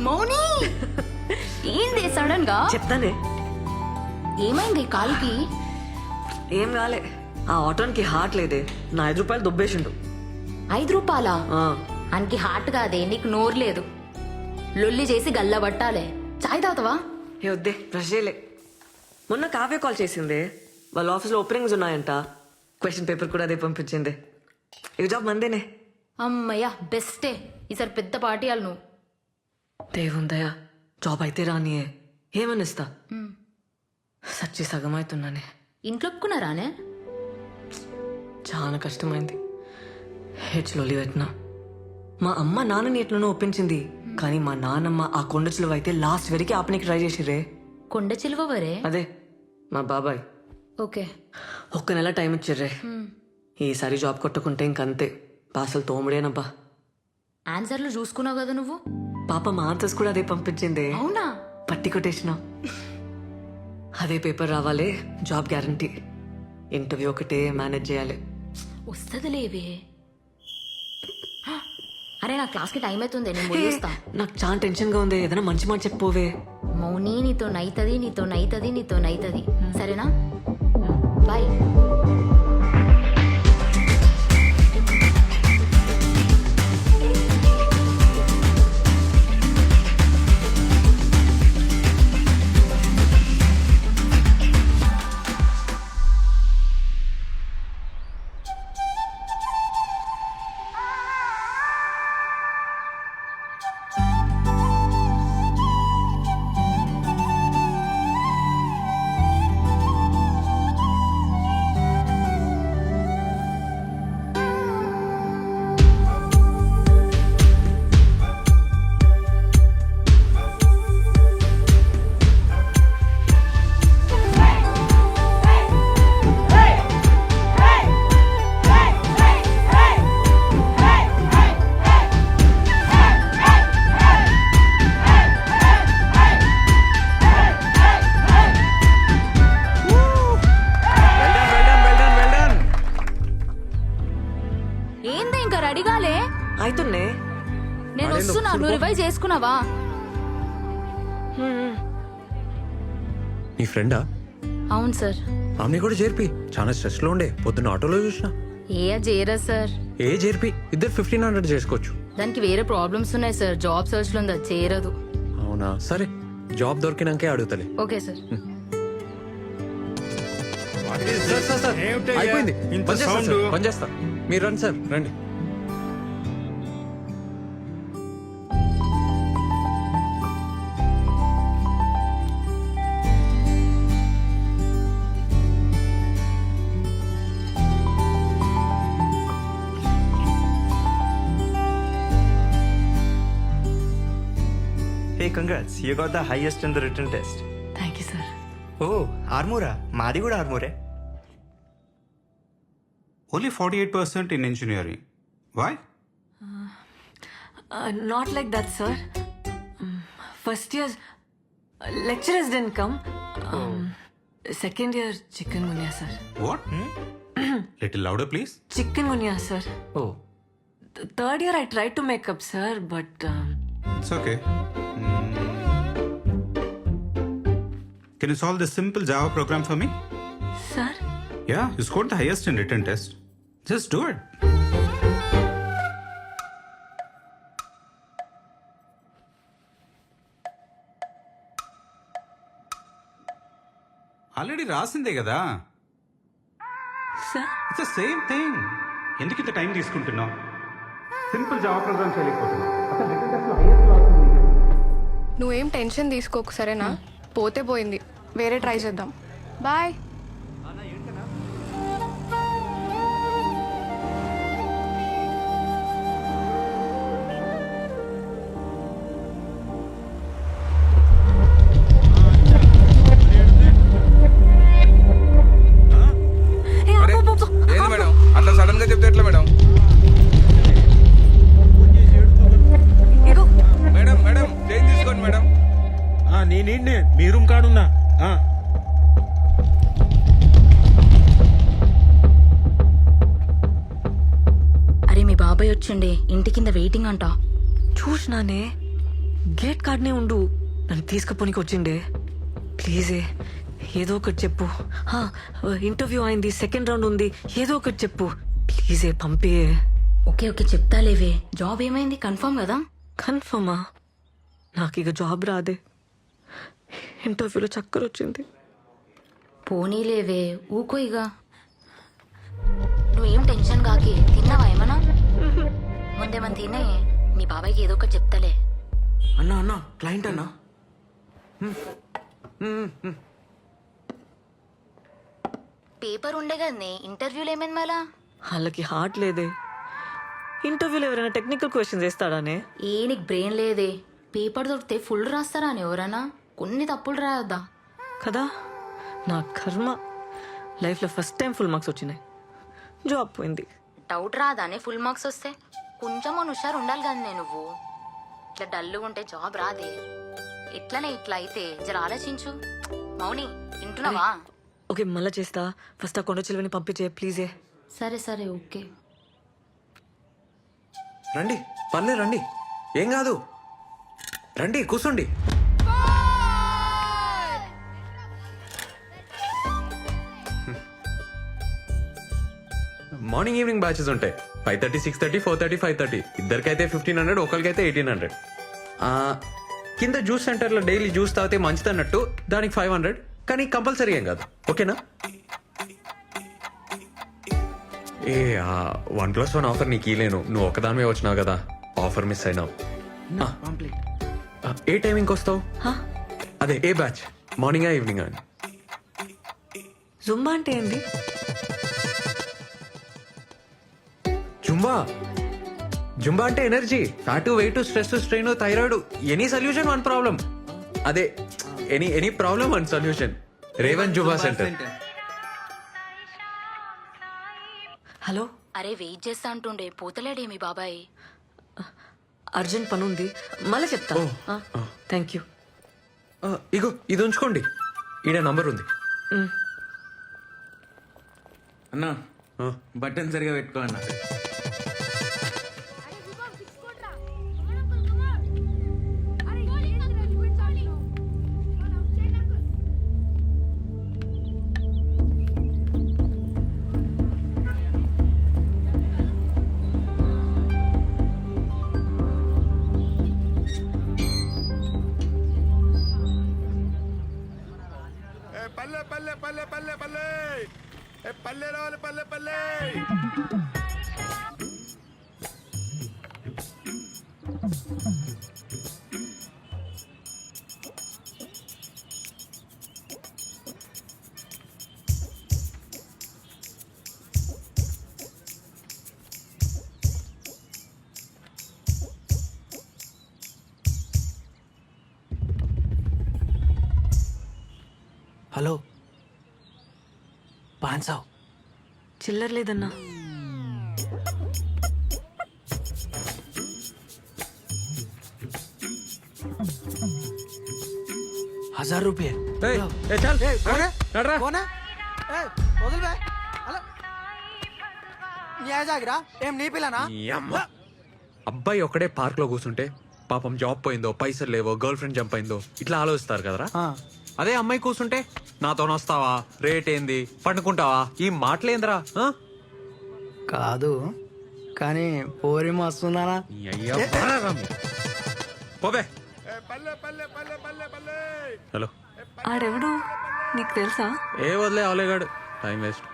మౌని! ఏంది సడన్గా చెప్తానే. ఏమైంది కాలికి? ఏం కాలే. ఆ ఆటోన్కి హార్ట్ లేదే. నా ఐదు రూపాయలు దుబ్బేసిండు. ఐదు రూపాయలా? అనికి హార్ట్ కాదే నీకు నోరు లేదు. లొల్లి చేసి గల్ల పట్టాలే. చాయ్ తాగుతావా? ఏ వద్దే బ్రష్ చేయలే. మొన్న కావ్య కాల్ చేసిందే. వాళ్ళ ఆఫీస్లో ఓపెనింగ్స్ ఉన్నాయంట. క్వశ్చన్ పేపర్ కూడా అదే పంపించింది. ఈ జాబ్ మందేనే. అమ్మయ్యా బెస్టే. ఈసారి పెద్ద పార్టీ వాళ్ళు నువ్వు. దేవుందయా జాబ్ అయితే రానియే ఏమనిస్తా సచ్చి సగం అవుతున్నానే ఇంట్లో ఒప్పుకున్నారానే చాలా కష్టమైంది హెచ్లో పెట్టినా మా అమ్మ నాన్నని ఎట్లనో ఒప్పించింది కానీ మా నాన్నమ్మ ఆ కొండ చిలువ అయితే లాస్ట్ వరకు ఆపనికి ట్రై చేసిరే కొండ చిలువ వరే అదే మా బాబాయ్ ఓకే ఒక్క నెల టైం ఇచ్చిర్రే ఈసారి జాబ్ కొట్టుకుంటే ఇంకంతే పాసలు తోముడేనబ్బా ఆన్సర్లు చూసుకున్నావు కదా నువ్వు పాప మా ఆన్సర్స్ కూడా అదే పంపించింది. అవునా? పట్టి కొట్టేసిన. అదే పేపర్ రావాలి జాబ్ గ్యారంటీ. ఇంటర్వ్యూ ఒకటే మేనేజ్ చేయాలి. వస్తుంది లేవే అరే నా క్లాస్కి టైం అవుతుంది నేను ముగిస్తా. నాకు చాలా టెన్షన్గా ఉంది ఏదైనా మంచి మాట చెప్పోవే. మౌని నీతో నైతది నీతో నైతది నీతో నైతది. సరేనా? బాయ్ ఏంది ఇంకా రెడీగాలే? అవుతుండే నేను వస్తున్నా నువ్వు రివైజ్ చేసుకున్నావా? నీ ఫ్రెండా? అవును సార్. ఆమెని కూడా చేర్పి. చాలా స్ట్రెస్లో ఉండే. పొద్దున్న ఆటోలో చూసిన. ఏ చేయరా సార్? ఏ చేర్పి? ఇద్దరు ఫిఫ్టీన్ హండ్రెడ్ చేసుకోవచ్చు. దానికి వేరే ప్రాబ్లమ్స్ ఉన్నాయి సార్. జాబ్ సర్చ్లో ఉంది? అది చేయరదు. అవునా? సరే. జాబ్ దొరికినాకే అడుగుతలే. Okay sir? అయిపోయింది. ఇంత మీరు రండి సార్. రండి. Congrats you got the highest in the written test thank you sir ఓ ఆర్మూరా మాది కూడా ఆర్మూరే Only 48% in engineering. Why? Not like that sir first year lecturers then come second year chikungunya sir What? Little louder, please. Chikungunya sir Oh, third year I try to make up sir but it's okay. Hmm. Can you solve this simple Java program for me? Sir Yeah, you scored the highest in written test. Just do it. Already రాసిందే కదా. It's the same thing ఎందుకు ఇంత time తీసుకుంటున్నావు? Simple Java program చేయలేకపోతున్నావు. అసలు. నువ్వేం tension తీసుకోకు సరేనా? పోతే పోయింది. వేరే ట్రై చేద్దాం. బాయ్ వచ్చిండే ఇంటి కింద వెయిటింగ్ అంట. చూసినానే. గేట్ కార్డ్నే ఉండు. నన్ను తీసుకుపోనికి వచ్చిండే. ప్లీజే ఏదో ఒకటి చెప్పు. హా, ఇంటర్వ్యూ అయింది సెకండ్ రౌండ్ ఉంది. ఏదో ఒకటి చెప్పు. ప్లీజే పంపే. ఓకే ఓకే చెప్తాలేవే జాబ్ ఏమైంది? కన్ఫర్మ్ కదా? కన్ఫర్మా నాకు ఇక జాబ్ రాదే. ఇంటర్వ్యూలో చక్కర వచ్చింది పోనీలేవే ఊకో ఇక నువ్వేం టెన్షన్ కాకి. తిన్నావా ఏమన్నా? ముందేమన్నా తినే మీ బాబాయ్కి ఏదో ఒకటి చెప్తలే. అన్నా అన్నా క్లయింట్ అన్నా. పేపర్ ఉండే కదనే ఇంటర్వ్యూలు ఏమైంది మళ్ళా? వాళ్ళకి హార్ట్ లేదే. ఇంటర్వ్యూలో ఎవరైనా టెక్నికల్ క్వశ్చన్స్ వేస్తాడానే? ఏ నీకు బ్రెయిన్ లేదే. పేపర్ దొరికితే ఫుల్ రాస్తారా అని ఎవరన్నా? కొన్ని తప్పులు రాయొద్దా? కదా? నా కర్మ. లైఫ్లో ఫస్ట్ టైం ఫుల్ మార్క్స్ వచ్చినాయి. జాబ్ పోయింది. డౌట్ రాదానే ఫుల్ మార్క్స్ వస్తే? కొంచెం హుషారు ఉండాలి కదా నువ్వు. ఇట్లా డల్గా ఉంటే జాబ్ రాదే. ఎట్లనే ఇట్లా అయితే జర ఆలోచించు. మౌని వింటున్నావా? ఓకే మళ్ళీ చేస్తా. ఫస్ట్ ఆ కొండ చిలువని పంపించే ప్లీజే. సరే సరే ఓకే. రండి పర్లే రండి. ఏం కాదు. రండి కూర్చోండి. మార్నింగ్ ఈవినింగ్ బ్యాచెస్ ఉంటాయి. Five thirty six thirty four thirty five thirty ఇద్దరికైతే fifteen hundred ఒకరికైతే ఎయిటీన్ హండ్రెడ్ కింద జ్యూస్ సెంటర్లో డైలీ జ్యూస్ తాగితే మంచిది అన్నట్టు దానికి ఫైవ్ హండ్రెడ్ కానీ కంపల్సరీ ఏం కాదు. ఓకేనా? ఏ వన్ ప్లస్ వన్ ఆఫర్ నీకు ఇలేను నువ్వు ఒకదానివే వచ్చినావు కదా. ఆఫర్ మిస్ అయినావు. ఏ టైమింగ్కి వస్తావు? అదే ఏ బ్యాచ్ మార్నింగా ఈవినింగ్ అని జుంబా అంటే ఏంది? జుంబా. జుంబా అంటే energy. Fat weight stress strain thyroid. Any solution one problem అదే any any problem one solution. Revan Zumba centre. Hello? అరే వెయిట్ చేస్తా అంటుండే. పోతలేడే మీ బాబాయ్. అర్జెంట్ పని ఉంది మళ్ళీ చెప్తా. థ్యాంక్ యూ ఇగో ఇది ఉంచుకోండి. ఈడ నంబర్ ఉంది. అన్నా బటన్ సరిగా పెట్టుకో అన్నా. హలో. పాన్ సావ్ చిల్లర లేదన్నా. హజార్ రూపాయ. ఏయ్, ఏ నీ పిల్లనా. అబ్బాయి ఒక్కడే పార్క్లో కూర్చుంటే పాపం జాబ్ పోయిందో పైసలు లేవో గర్ల్ ఫ్రెండ్ జంప్ అయిందో ఇట్లా ఆలోచిస్తారు కదరా? అదే అమ్మాయి కూర్చుంటే నాతో వస్తావా రేట్ ఏంది పండుకుంటావా? ఈ మాటలేందిరా ఆ? కాదు కానీ పోరి మస్తున్నానా? ఈ అయ్యా బాగా మీరు. పోవే. పల్లె పల్లె పల్లె పల్లె పల్లె హలో. ఆడెవడు? నీకు తెలుసా? ఏ వదిలే అవలేగాడు. Time waste.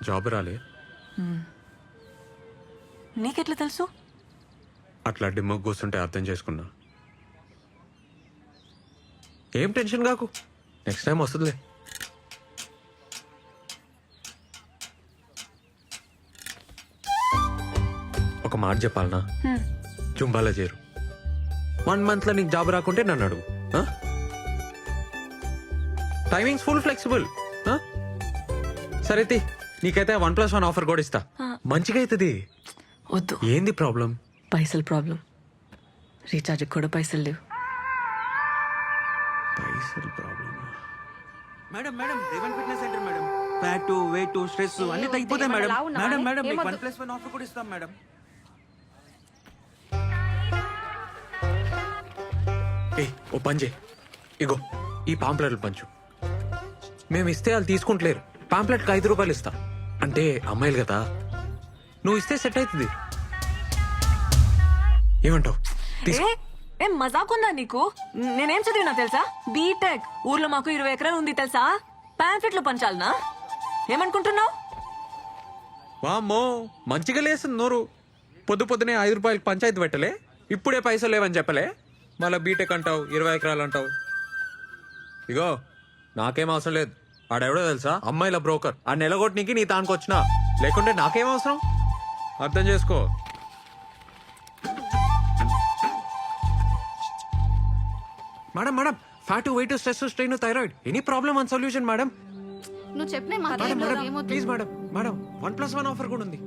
జాబ్ రాలే? నీకెట్లా తెలుసు? అట్లా డిమ్మకు కూర్చుంటే అర్థం చేసుకున్నా. ఏం టెన్షన్ కాకు? నెక్స్ట్ టైం వస్తుందిలే. ఒక మాట చెప్పాలనా? జుంబాలో చేరు. వన్ మంత్లో నీకు జాబ్ రాకుంటే నన్ను అడుగు. టైమింగ్స్ ఫుల్ ఫ్లెక్సిబుల్ సరే తీ, నీకైతే వన్ ప్లస్ వన్ ఆఫర్ కూడా ఇస్తా. మంచిగా అవుతుంది వద్దు. ఏంది ప్రాబ్లం? పైసలు ప్రాబ్లం. రీఛార్జ్ కూడా పైసలు లేవు. పైసలు problem? Madam madam Revan fitness center madam. Fat weight stress అన్ని తగ్గిపోతాయి మేడం. మేడం మేడం మీకు వన్ ప్లస్ వన్ ఆఫర్ కూడా ఇస్తాం మేడం. ఏ ఓ చేయి. ఇగో ఈ పాంప్లెట్లు పంచు. మేము ఇస్తే వాళ్ళు తీసుకుంటలేరు. పాంప్లెట్కి ఐదు రూపాయలు ఇస్తా. అంటే అమ్మాయిలు కదా. నువ్వు ఇస్తే సెట్ అవుతుంది. ఏమంటావు? తీసుకో. ఏ మజాకుందా నీకు? నేనేం చదివినా తెలుసా? బీటెక్ ఊర్లో మాకు ఇరవై ఎకరాలు ఉంది తెలుసా? పాంఫెట్లు పంచాలనా? ఏమనుకుంటున్నావు? వామ్మో మంచిగా లేస్తుంది నోరు. పొద్దు పొద్దునే ఐదు రూపాయలకి పంచాయతీ పెట్టలే. ఇప్పుడే పైసలు లేవని చెప్పలే. మళ్ళీ బీటెక్ అంటావు ఇరవై ఎకరాలు అంటావు. ఇగో నాకేం అవసరం లేదు. ఆడెవడో తెలుసా? అమ్మాయిల బ్రోకర్. ఆ నెలగొట్టనికి నీ తానికి వచ్చినా. లేకుంటే నాకేం అవసరం? అర్థం చేసుకో. Madam madam fat weight stress strain thyroid. Any problem and solution madam. నువ్వు చెప్పిన please madam. Madam one plus one offer కూడా ఉంది.